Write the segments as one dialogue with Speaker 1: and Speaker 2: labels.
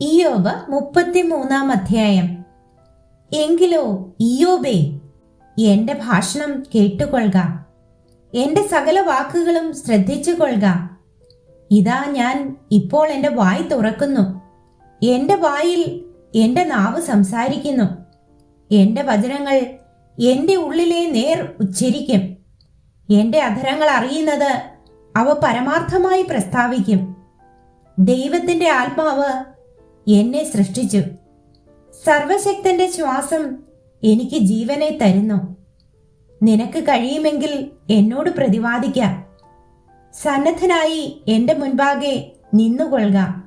Speaker 1: ഇയോബ് മുപ്പത്തിമൂന്നാം അധ്യായം. എങ്കിലോ ഇയോബേ എന്റെ ഭാഷണം കേട്ടുകൊള്ളുക എന്റെ സകല വാക്കുകളും ശ്രദ്ധിച്ചു കൊള്ളുക ഇതാ ഞാൻ ഇപ്പോൾ എന്റെ വായി തുറക്കുന്നു. എന്റെ വായിൽ എന്റെ നാവ് സംസാരിക്കുന്നു. എന്റെ വചനങ്ങൾ എന്റെ ഉള്ളിലെ നേർ ഉച്ചരിക്കും. എന്റെ അധരങ്ങൾ അറിയുന്നത് അവ പരമാർത്ഥമായി പ്രസ്താവിക്കും. ദൈവത്തിന്റെ ആത്മാവ് എന്നെ സൃഷ്ടിച്ചു. സർവശക്തന്റെ ശ്വാസം എനിക്ക് ജീവനെ തരുന്നു. നിനക്ക് കഴിയുമെങ്കിൽ എന്നോട് പ്രതിവാദിക്ക. സന്നദ്ധനായി എന്റെ മുൻപാകെ നിന്നുകൊള്ളുക.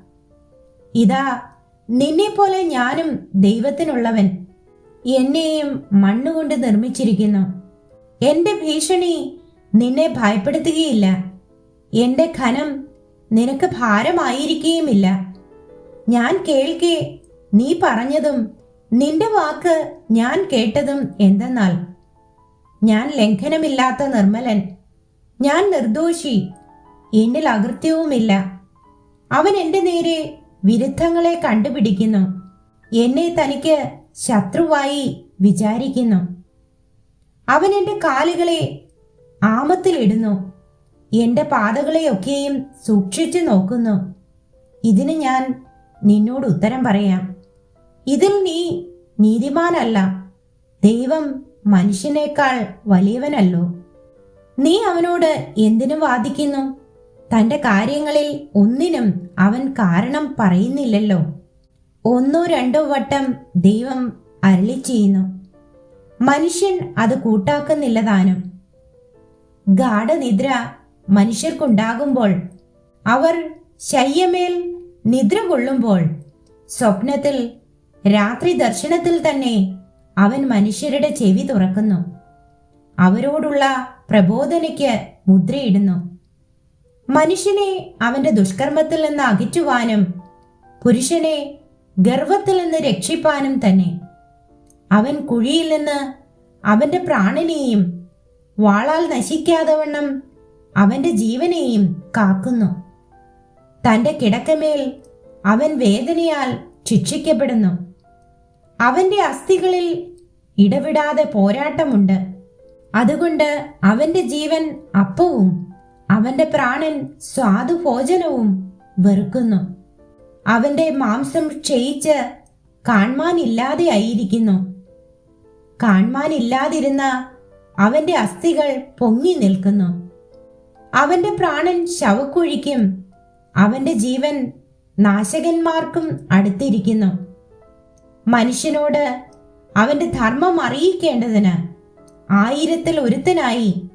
Speaker 1: ഇതാ നിന്നെപ്പോലെ ഞാനും ദൈവത്തിനുള്ളവൻ. എന്നെയും മണ്ണുകൊണ്ട് നിർമ്മിച്ചിരിക്കുന്നു. എന്റെ ഭീഷണി നിന്നെ ഭയപ്പെടുത്തുകയില്ല. എന്റെ ഖനം നിനക്ക് ഭാരമായിരിക്കുകയുമില്ല. ഞാൻ കേൾക്കെ. നീ പറഞ്ഞതും നിന്റെ വാക്ക് ഞാൻ കേട്ടതും എന്തെന്നാൽ. ഞാൻ ലംഘനമില്ലാത്ത നിർമ്മലൻ. ഞാൻ നിർദോഷി. എന്നിൽ അകൃത്യവുമില്ല. അവൻ എന്റെ നേരെ വിരുദ്ധങ്ങളെ കണ്ടുപിടിക്കുന്നു. എന്നെ തനിക്ക് ശത്രുവായി വിചാരിക്കുന്നു. അവൻ എന്റെ കാലുകളെ ആമത്തിലിടുന്നു. എന്റെ പാതകളെയൊക്കെയും സൂക്ഷിച്ചു നോക്കുന്നു. ഇതിന് ഞാൻ നിന്നോട് ഉത്തരം പറയാം. ഇതിൽ നീ നീതിമാനല്ല. ദൈവം മനുഷ്യനേക്കാൾ വലിയവനല്ലോ. നീ അവനോട് എന്തിനു വാദിക്കുന്നു? തന്റെ കാര്യങ്ങളിൽ ഒന്നിനും അവൻ കാരണം പറയുന്നില്ലല്ലോ. ഒന്നോ രണ്ടോ വട്ടം ദൈവം അരളി ചെയ്യുന്നു. മനുഷ്യൻ അത് കൂട്ടാക്കുന്നില്ല താനും ഗാഠനിദ്ര മനുഷ്യർക്കുണ്ടാകുമ്പോൾ അവർ ശയ്യമേൽ നിദ്ര കൊള്ളുമ്പോൾ സ്വപ്നത്തിൽ രാത്രി ദർശനത്തിൽ തന്നെ അവൻ മനുഷ്യരുടെ ചെവി തുറക്കുന്നു. അവരോടുള്ള പ്രബോധനയ്ക്ക് മുദ്രയിടുന്നു. മനുഷ്യനെ അവന്റെ ദുഷ്കർമ്മത്തിൽ നിന്ന് അകറ്റുവാനും പുരുഷനെ ഗർവത്തിൽ നിന്ന് രക്ഷിപ്പാനും തന്നെ. അവൻ കുഴിയിൽ നിന്ന് അവന്റെ പ്രാണനെയും വാളാൽ നശിക്കാതെ വണ്ണം അവന്റെ ജീവനെയും കാക്കുന്നു. തന്റെ കിടക്കമേൽ അവൻ വേദനയാൽ ശിക്ഷിക്കപ്പെടുന്നു. അവന്റെ അസ്ഥികളിൽ ഇടവിടാതെ പോരാട്ടമുണ്ട്. അതുകൊണ്ട് അവന്റെ ജീവൻ അപ്പവും അവന്റെ പ്രാണൻ സ്വാദുഭോജനവും വെറുക്കുന്നു. അവന്റെ മാംസം ക്ഷയിച്ച് കാൺമാനില്ലാതെയായിരിക്കുന്നു കാൺമാനില്ലാതിരുന്ന അവന്റെ അസ്ഥികൾ പൊങ്ങി നിൽക്കുന്നു. അവന്റെ പ്രാണൻ ശവക്കുഴിക്കും അവന്റെ ജീവൻ നാശകന്മാർക്കും അടുത്തിരിക്കുന്നു. മനുഷ്യനോട് അവന്റെ ധർമ്മം അറിയിക്കേണ്ടതിന് ആയിരത്തിൽ ഒരുത്തനായി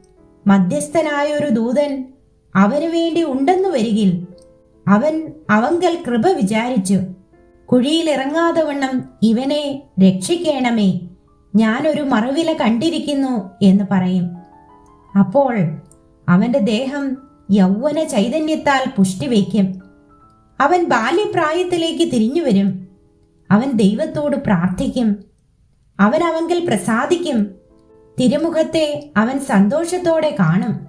Speaker 1: മധ്യസ്ഥനായ ഒരു ദൂതൻ അവന് വേണ്ടി ഉണ്ടെന്നു വരികിൽ അവൻ അവങ്കൽ കൃപ വിചാരിച്ചു. കുഴിയിലിറങ്ങാതെ വണ്ണം ഇവനെ രക്ഷിക്കണമേ ഞാനൊരു മറുവില കണ്ടിരിക്കുന്നു എന്ന് പറയും. അപ്പോൾ അവന്റെ ദേഹം യൗവന ചൈതന്യത്താൽ പുഷ്ടിവയ്ക്കും. അവൻ ബാല്യപ്രായത്തിലേക്ക് തിരിഞ്ഞു വരും. അവൻ ദൈവത്തോട് പ്രാർത്ഥിക്കും. അവൻ അവങ്കിൽ പ്രസാദിക്കും. തിരുമുഖത്തെ അവൻ സന്തോഷത്തോടെ കാണും.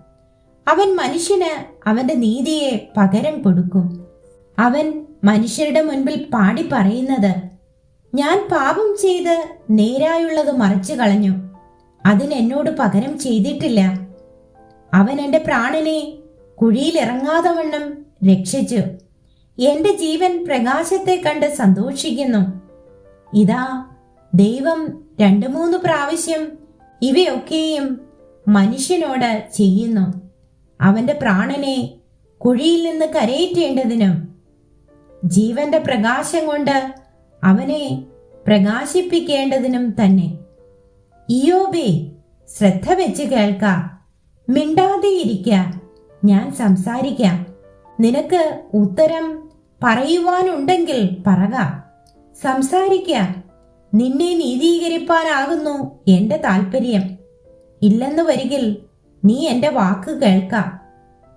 Speaker 1: അവൻ മനുഷ്യന് അവന്റെ നീതിയെ പകരം കൊടുക്കും. അവൻ മനുഷ്യരുടെ മുൻപിൽ പാടി പറയുന്നത് ഞാൻ പാപം ചെയ്ത് നേരായുള്ളത് മറച്ചു കളഞ്ഞു. അതിനെന്നോട് പകരം ചെയ്തിട്ടില്ല. അവൻ എന്റെ പ്രാണനെ കുഴിയിലിറങ്ങാതെ വണ്ണം രക്ഷിച്ചു. എന്റെ ജീവൻ പ്രകാശത്തെ കണ്ട് സന്തോഷിക്കുന്നു. ഇതാ ദൈവം രണ്ടു മൂന്ന് പ്രാവശ്യം ഇവയൊക്കെയും മനുഷ്യനോട് ചെയ്യുന്നു. അവന്റെ പ്രാണനെ കുഴിയിൽ നിന്ന് കരയേറ്റേണ്ടതിനും ജീവന്റെ പ്രകാശം കൊണ്ട് അവനെ പ്രകാശിപ്പിക്കേണ്ടതിനും തന്നെ. ഇയോബേ ശ്രദ്ധ വെച്ച് കേൾക്ക. മിണ്ടാതെയിരിക്ക. ഞാൻ സംസാരിക്കാം. നിനക്ക് ഉത്തരം പറയുവാനുണ്ടെങ്കിൽ പറക. സംസാരിക്ക. നിന്നെ നീതീകരിപ്പാനാകുന്നു എന്റെ താല്പര്യം ഇല്ലെന്ന് വരികിൽ നീ എന്റെ വാക്ക് കേൾക്ക.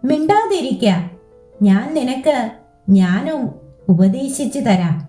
Speaker 1: മിണ്ടാതിരിക്ക. ഞാൻ നിനക്ക് ജ്ഞാനം ഉപദേശിച്ചു തരാം.